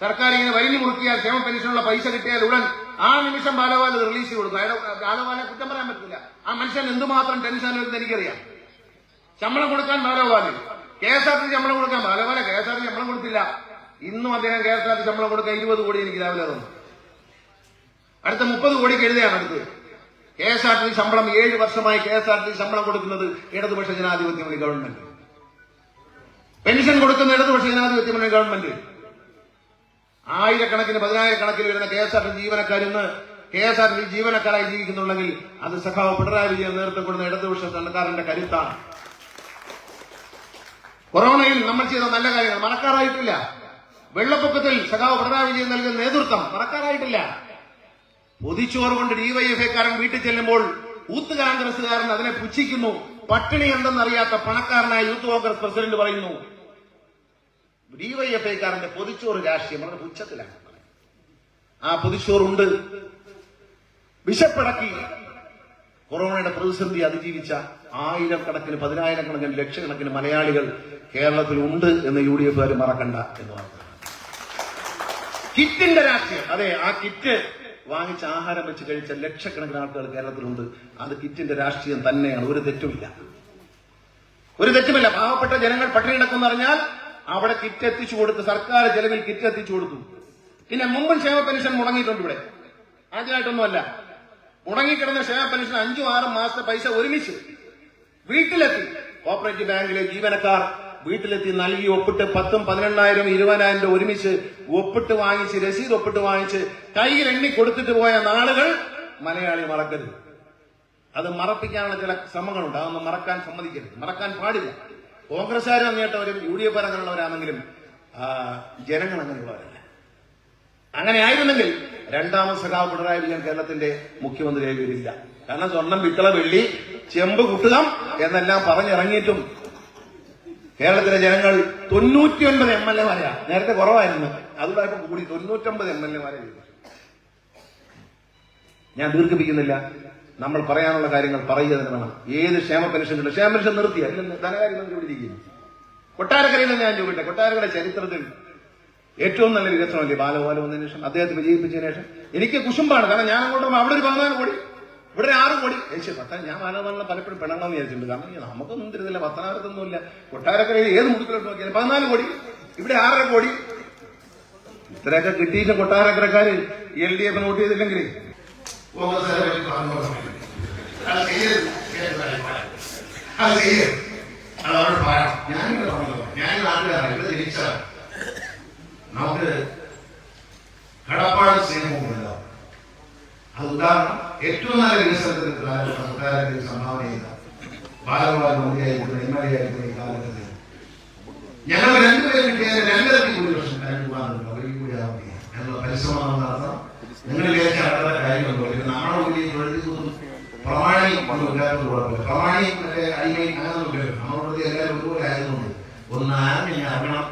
സർക്കാർ ഇങ്ങനെ വലിഞ്ഞു മുറുക്കിയാൽ ക്ഷേമ പെൻഷനുള്ള പൈസ കിട്ടിയാൽ ഉടൻ ആ നിമിഷം ബാലവാല റിലീസ് കൊടുക്കും. അയാൾ ബാലവാലെ കുറ്റം പറയാൻ പറ്റില്ല ആ മനുഷ്യൻ എന്തുമാത്രം ടെൻഷൻ വരുന്നത് എനിക്കറിയാം. ശമ്പളം കൊടുക്കാൻ ബാലവാൽ. കെ എസ് ആർ ടി ശമ്പളം കൊടുക്കാൻ ബാലവാല. കെ എസ് ആർ ടി ശമ്പളം കൊടുത്തില്ല. ഇന്നും അദ്ദേഹം കെ എസ് ആർ ടി ശമ്പളം കൊടുക്കാൻ ഇരുപത് കോടി എനിക്ക് രാവിലെ തന്നു. അടുത്ത മുപ്പത് കോടിക്ക് എഴുതിയാണ് അടുത്ത്. കെ എസ് ആർ ടി ശമ്പളം ഏഴ് വർഷമായി കെ എസ് ആർ ടി ശമ്പളം കൊടുക്കുന്നത് ഇടതുപക്ഷ ജനാധിപത്യ ഗവൺമെന്റ്. പെൻഷൻ കൊടുക്കുന്ന ഇടതുപക്ഷ ജനാധിപത്യ ഗവൺമെന്റ്. ആയിരക്കണക്കിന് പതിനായിരക്കണക്കിന് വരുന്ന കെ എസ് ആർ ടി ജീവനക്കാർ ഇന്ന് കെ എസ് ആർ ടി ജീവനക്കാരായി ജീവിക്കുന്നുണ്ടെങ്കിൽ അത് സഖാവ് പിണറായി വിജയൻ നേതൃത്വം കൊടുക്കുന്ന ഇടതുപക്ഷ സർക്കാരിന്റെ കരുത്താണ്. കൊറോണയിൽ നമ്മൾ ചെയ്ത നല്ല കാര്യങ്ങൾ മറക്കാറായിട്ടില്ല. വെള്ളപ്പൊക്കത്തിൽ സഖാവ് പിണറായി വിജയൻ നൽകിയ നേതൃത്വം മറക്കാറായിട്ടില്ല. പൊതിച്ചോറ് കൊണ്ട് ഡിവൈഎഫ്ഐക്കാരൻ വീട്ടിൽ ചെല്ലുമ്പോൾ യൂത്ത് കോൺഗ്രസ്സുകാരൻ അതിനെ പുച്ഛിക്കുന്നു. പട്ടിണി എന്തെന്നറിയാത്ത പണക്കാരനായ യൂത്ത് കോൺഗ്രസ് പ്രസിഡന്റ് പറയുന്നു ഡിവൈഎഫ്ഐക്കാരന്റെ പൊതിച്ചോറ് രാഷ്ട്രീയം വളരെ പുച്ഛത്തിലാണ് ആ പൊതിച്ചോറുണ്ട്. വിശപ്പടക്കി കൊറോണയുടെ പ്രതിസന്ധി അതിജീവിച്ച ആയിരക്കണക്കിന് പതിനായിരക്കണക്കിന് ലക്ഷക്കണക്കിന് മലയാളികൾ കേരളത്തിൽ ഉണ്ട് എന്ന് യു ഡി എഫുകാർ മറക്കണ്ട എന്ന് പറഞ്ഞു കിറ്റിന്റെ രാഷ്ട്രീയം. അതെ ആ കിറ്റ് വാങ്ങിച്ച ആഹാരം വെച്ച് കഴിച്ച ലക്ഷക്കണക്കിന് ആൾക്കാർ കേരളത്തിലുണ്ട്. അത് കിറ്റിന്റെ രാഷ്ട്രീയം തന്നെയാണ്. ഒരു തെറ്റുമില്ല. ഒരു തെറ്റുമില്ല. പാവപ്പെട്ട ജനങ്ങൾ പട്ടിണി കിടക്കുമെന്ന് അറിഞ്ഞാൽ അവിടെ കിറ്റ് എത്തിച്ചു കൊടുത്തു സർക്കാർ ചെലവിൽ കിറ്റ് എത്തിച്ചു കൊടുത്തു. പിന്നെ മുമ്പും ക്ഷേമ പെൻഷൻ മുടങ്ങിയിട്ടുണ്ട് ഇവിടെ. ആദ്യമായിട്ടൊന്നുമല്ല. മുടങ്ങിക്കിടന്ന ക്ഷേമ പെൻഷൻ അഞ്ചു ആറും മാസത്തെ പൈസ ഒരുമിച്ച് വീട്ടിലെത്തി. കോപ്പറേറ്റീവ് ബാങ്കിലെ ജീവനക്കാർ വീട്ടിലെത്തി നൽകി ഒപ്പിട്ട് പത്തും പതിനെണ്ണായിരം ഇരുപതിനായിരം രൂപ ഒരുമിച്ച് ഒപ്പിട്ട് വാങ്ങിച്ച് രസീത് ഒപ്പിട്ട് വാങ്ങിച്ച് കയ്യിൽ എണ്ണി കൊടുത്തിട്ട് പോയ നാളുകൾ മലയാളി മറക്കരുത്. അത് മറപ്പിക്കാനുള്ള ചില ശ്രമങ്ങളുണ്ട്. അതൊന്നും മറക്കാൻ സമ്മതിക്കരുത്. മറക്കാൻ പാടില്ല. കോൺഗ്രസ്സുകാർ അങ്ങേട്ടവരും യു ഡി എഫ് അങ്ങനെയുള്ളവരാണെങ്കിലും ജനങ്ങൾ അങ്ങനെയുള്ളവരല്ല. അങ്ങനെ ആയിരുന്നെങ്കിൽ രണ്ടാമത് സഖാവ് പിണറായി വിജയൻ കേരളത്തിന്റെ മുഖ്യമന്ത്രിയായി വരില്ല. കാരണം സ്വർണം പിത്തള വെള്ളി ചെമ്പ് കുട്ടുകം എന്നെല്ലാം പറഞ്ഞിറങ്ങിയിട്ടും കേരളത്തിലെ ജനങ്ങൾ തൊണ്ണൂറ്റിയൊൻപത് എം എൽ എമാരാ നേരത്തെ കുറവായിരുന്നു. അതുകൊണ്ടായപ്പോ കൂടി തൊണ്ണൂറ്റൊമ്പത് എം എൽ എമാരെ ഞാൻ ദീർഘിപ്പിക്കുന്നില്ല. നമ്മൾ പറയാനുള്ള കാര്യങ്ങൾ പറയുക തന്നെ വേണം. ഏത് ക്ഷേമ പെൻഷൻ ഉണ്ട് ക്ഷേമ പെൻഷൻ നിർത്തിയ ധനകാര്യം മന്ത്രി ഇവിടെ ഇരിക്കുന്നു കൊട്ടാരക്കരയിൽ ഞാൻ ചോദിക്കട്ടെ? കൊട്ടാരക്കര ചരിത്രത്തിൽ ഏറ്റവും നല്ല വികസനമല്ലേ? ബാലഗോപാല വന്നതിന് ശേഷം അദ്ദേഹത്തെ വിജയിപ്പിച്ചതിന് ശേഷം? എനിക്ക് കുശുമ്പാണ്. കാരണം ഞാൻ അങ്ങോട്ട് അവിടെ ഒരു പതിനാല് കോടി ഇവിടെ ആറ് കോടി. ഏശ്വര പത്താൻ ഞാൻ ബാലഗോപാലിനെ പലപ്പോഴും പെണ്ണെന്ന് വിചാരിച്ചിട്ടുണ്ട്. കാരണം നമുക്കൊന്നും തരുന്നില്ല പത്തനാപത്തൊന്നുമില്ല കൊട്ടാരക്കരയിൽ ഏത് മുടുക്കിലോട്ട് നോക്കിയാലും പതിനാല് കോടി ഇവിടെ ആറര കോടി. ഇത്രയൊക്കെ കിട്ടിയിട്ട് കൊട്ടാരക്കരക്കാര് എൽ ഡി എഫ് നോട്ട് ചെയ്തില്ലെങ്കിൽ കോൺഗ്രസ്സുകാരെ പറ്റി പറഞ്ഞു. അത് ചെയ്യരുത്. അത് ചെയ്യരുത്. അത് അവരോട് പറയണം. ഞാനിങ്ങനെ പറഞ്ഞല്ലോ. ഞാൻ ഈ നാട്ടുകാരനാണ്. ഇവിടെ ജനിച്ചതാണ്. നമുക്ക് കടപ്പാട് സ്നേഹമുണ്ടല്ലോ അത് ഉദാഹരണം ഏറ്റവും നല്ല വികസനത്തിന് സർക്കാരിന്റെ സംഭാവന ചെയ്ത ബാലഗോപാൽ മന്ത്രിയായിരിക്കുന്ന എം എൽ എ ആയിരിക്കുന്ന ഈ കാലഘട്ടത്തിൽ ഞങ്ങൾ രണ്ടുപേരും കിട്ടിയാൽ രണ്ടരത്തി ഭൂരിപക്ഷം അവർക്ക് കൂടി ആവുക എന്നുള്ള പരിശ്രമം ഒന്നും ഇല്ലാത്തത് കുഴപ്പമില്ല പ്രമാണിയും മറ്റേ അടിമയും അങ്ങനെ ഒന്നും ഇല്ലല്ലോ നമ്മുടെ പ്രതി എല്ലാവരും ഒരുപോലെ ആയതുകൊണ്ട് ഒന്ന് ആരും അറിയണം